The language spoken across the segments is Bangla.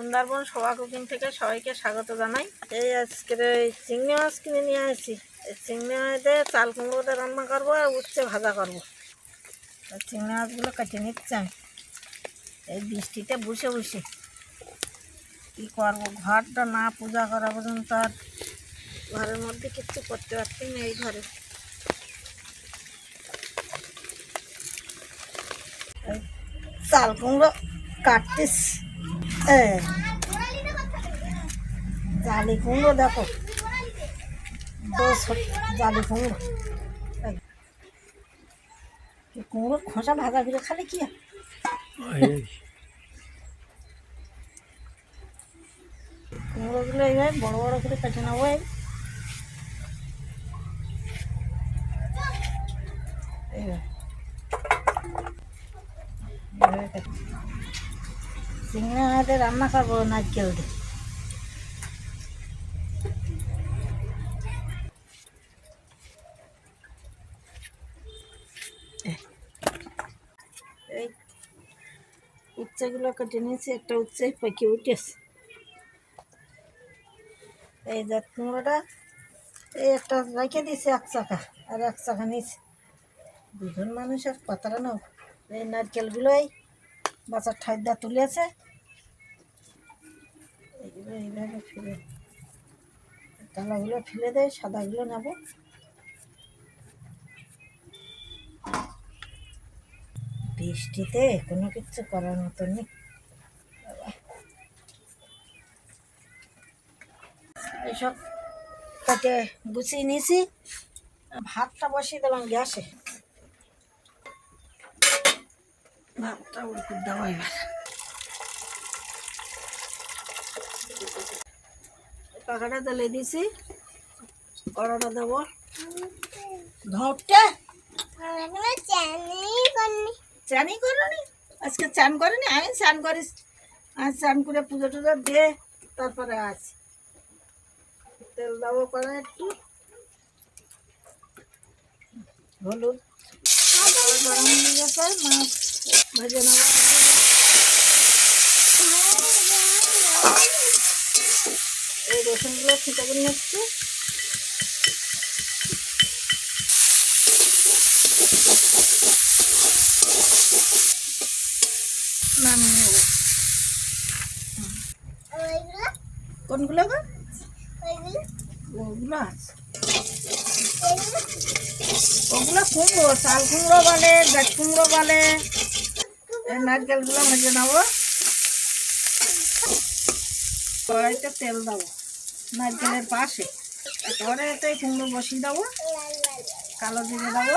সুন্দরবন শোভা কুকিং থেকে সবাইকে স্বাগত জানাই। এই আজকের এই চিংড়ি মাছ কিনে নিয়ে আসি এই চিংড়ি মাছ চাল কুমড়োতে রান্না করব আর উচ্ছে ভাজা করব। চিংড়ি মাছগুলো কেটে নিচ্ছে আমি। এই বৃষ্টিতে বসে বসে। কী করব? ঘরটা না পূজা করা পর্যন্ত আর ঘরের মধ্যে কিচ্ছু করতে পারছি না এই ঘরে। চাল কুমড়ো কাটতিস এ জালি কুমড়ো দেখো জালি কুমড়ো এই। এই কুমড়ো খোসা ভাজা করে খালি কি? কুমড়োগুলো এইভাবে বড় বড় করে কেটে নেব এই এইভাবে। এইভাবে চিংড়ি রান্না করব নারকেল দিয়ে এই উচ্ছেগুলো কেটে নিয়েছি, একটা উচ্ছে পেকে উঠেছে। এই জাত কুমড়োটা, এই একটা রেখে দিয়েছে এক চাকা, আর এক চাকা নিয়েছে। দুজন মানুষ আর পাতারা নাও। এই নারকেলগুলো এই বাচ্চার ঠাইদা তুলেছে। এইগুলো এইভাবে ফেলে কালাগুলো ফেলে দেয়, সাদাগুলো নেব। বৃষ্টিতে কোনো কিছু করার মতো নেই। এইসব কাটে, গুছিয়ে নিয়েছি। ভাতটা বসিয়ে দিলাম গ্যাসে। ভাতটা উড়কুর দেওয়া এবার। পাখাটা তেলে দিছি। কড়াটা দেবো। ধোঁটটা চানই করনি। আজকে চান করেনি? আমি চান করিস আজ চান করে পুজো টুজো দিয়ে তারপরে আছি তেল দেবো করে একটু। হলুদ। গরম হয়ে গেছে মাছ ভেজে নেব এই রসুনগুলো ছিটা করে নিচ্ছি। নামিয়ে কোনগুলো গো? আছে। ওগুলো কুমড়ো চাল কুমড়ো বলে গাছ কুমড়ো বলে। নারকেলগুলো ভেজে নেব কড়াইতে তেল দেবো নারকেলের পাশে একেবারে এতে কুমড়ো বসিয়ে দেবো কালো জিরে দেবো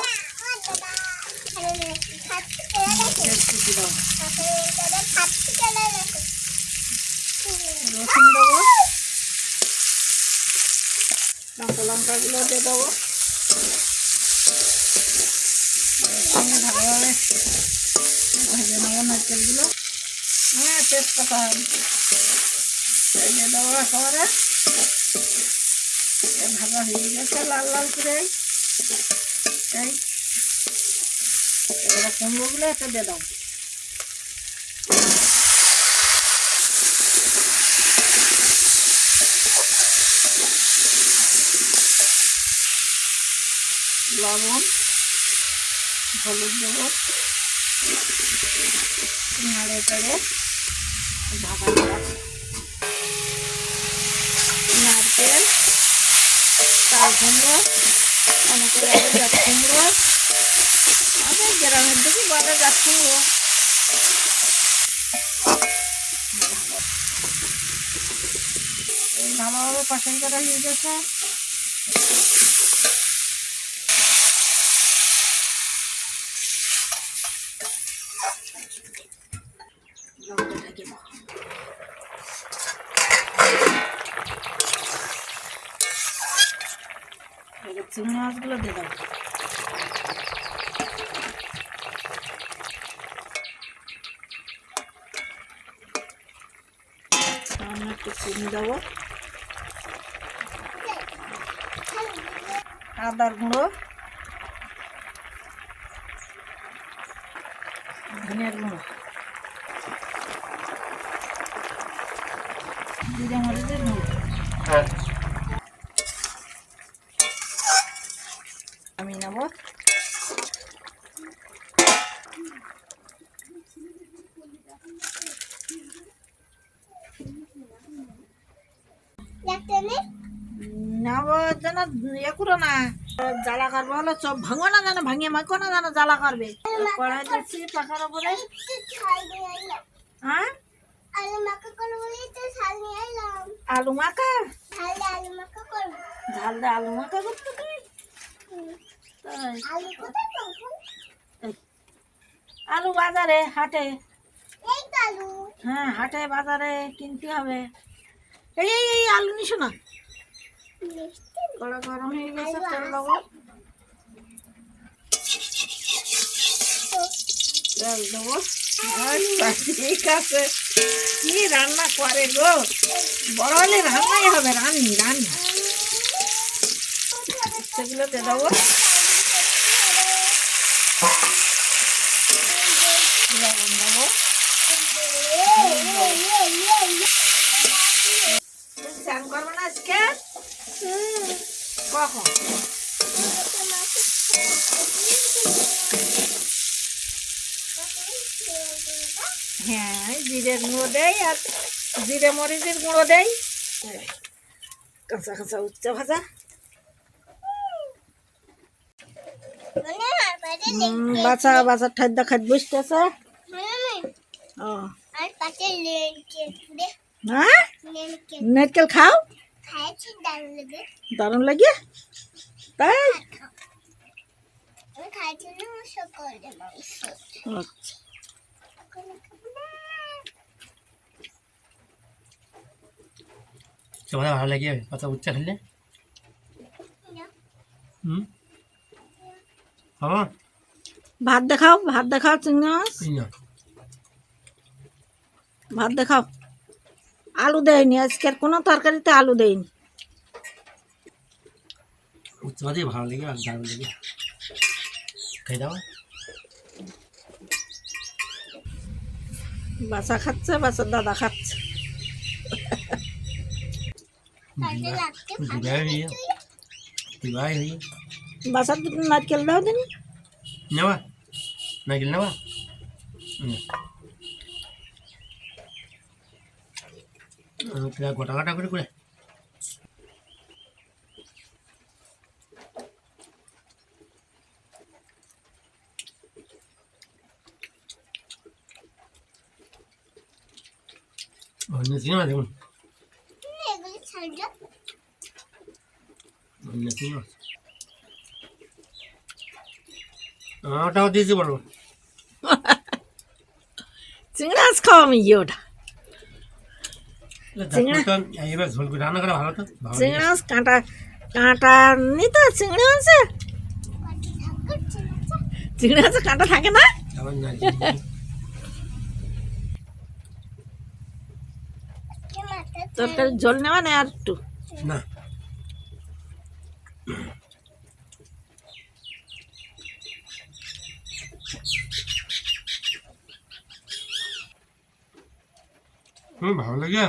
রসুন দেবো লঙ্কা লঙ্কাগুলো দিয়ে দেবো সঙ্গে ভালোভাবে ভেজে নেব নারকেলগুলো হ্যাঁ তেজপাতা দেবো একেবারে এ ভাজা হয়ে গেছে লাল লাল করে এই এবার কুমড়োগুলো একটা দিয়ে দাও লবণ হলুদ দেবো নাড়ে করে ঢাকা দেওয়া নারকেল চাল কুমড়ো অনেকের আগে গাছ কুমড়ো আমাদের গ্রামের দিকে বলে গাছ কুমড়ো ভালোভাবে পাশাই করা হয়ে গেছে লঙ্কা ঢেকে চিংড়ি মাছগুলো দিয়ে দাও। সামান্য একটু চিনি দেবো। আদার গুঁড়ো। ধনিয়ার গুঁড়ো। জিরে মরিচের গুঁড়ো হ্যাঁ আমি নেব নেব যেন ইয়ে করো না। জ্বালা করব হলো চোখ ভাঙো না যেন, ভাঙিয়ে মাখো না যেন জ্বালা করবে কড়াই দিচ্ছি উপরে হ্যাঁ? আলু মাখা? ঝাল দিয়ে আলু মাখা আলু বাজারে, হাটে। হ্যাঁ হাটে বাজারে কিনতে হবে। এই এই, আলু নিশো না। গরম হয়ে গেছে তেল দেবো তেল দেবো। আচ্ছা ঠিক আছে। কি রান্না করে গো? বড় হলে রান্নাই হবে রান্নি রান্নি। সেগুলো দিয়ে দেবো। লবণ দেবো। চান করবে না আজকে? কখন? হ্যাঁ জিরে গুঁড়ো দেয় আর জিরে মরিচের গুঁড়ো দেয় কাঁচা কাঁচা উচ্চা ভাজা। বাচ্চা বাচ্চা ঠাদ্দা খাদ আর পাশে হ্যাঁ? নারকেল খাও? দারুণ লাগে তাই আচ্ছা তোমাদের ভালো লাগে কত উচ্চা খেললে হুম হ্যাঁ ভাত দেখাও ভাত দেখাও চিংড়ি মাছ ভাত দেখাও আলু দেয়নি আজকের কোনো তরকারিতে আলু দেয়নি। উচ্চ ভালো লাগে আর দারুণ লাগে। খাই দাও। বাচ্চা খাচ্ছে বাচ্চার দাদা খাচ্ছে। দুটো নারকেল দাও দিন। নেওয়া নারকেল নেওয়া? গোটা গোটা করে করে। অন্য সিনেমা দেখুন। এগুলি ছাড়লো অন্য সিনেমা। ওটাও দিয়েছি বলো। চিংড়ি মাছ খাও আমি ইয়ে ওটা। চিংড়া? এবার ঝোল করে রান্না করা ভালো তো ভালো চিংড়ি মাছ কাঁটা কাঁটা নি তো চিংড়ি মাছে কত ঠাকুর চিনেছে চিংড়ি মাছে কাঁটা থাকে না আবার না কে মাথা তরকারি ঝোল নেওয়া নেই আর একটু না হুম ভালো লাগে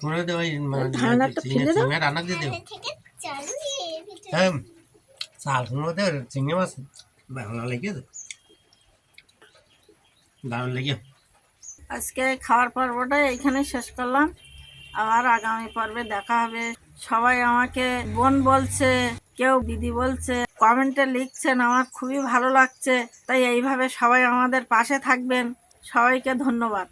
করে দে ওই। চিংড়ি রান্না দিয়ে ভিতরে হ্যাঁ। চাল কুমড়ো দে চিংড়ি মাছ ভালো লাগে দারুণ লাগে। আজকে খাওয়ার পর্বটা এখানে শেষ করলাম। আবার আগামী পর্বে দেখা হবে। সবাই আমাকে বোন বলছে কেউ দিদি বলছে কমেন্টে লিখছেন আমার খুবই ভালো লাগছে। তাই এইভাবে সবাই আমাদের পাশে থাকবেন। সবাইকে ধন্যবাদ।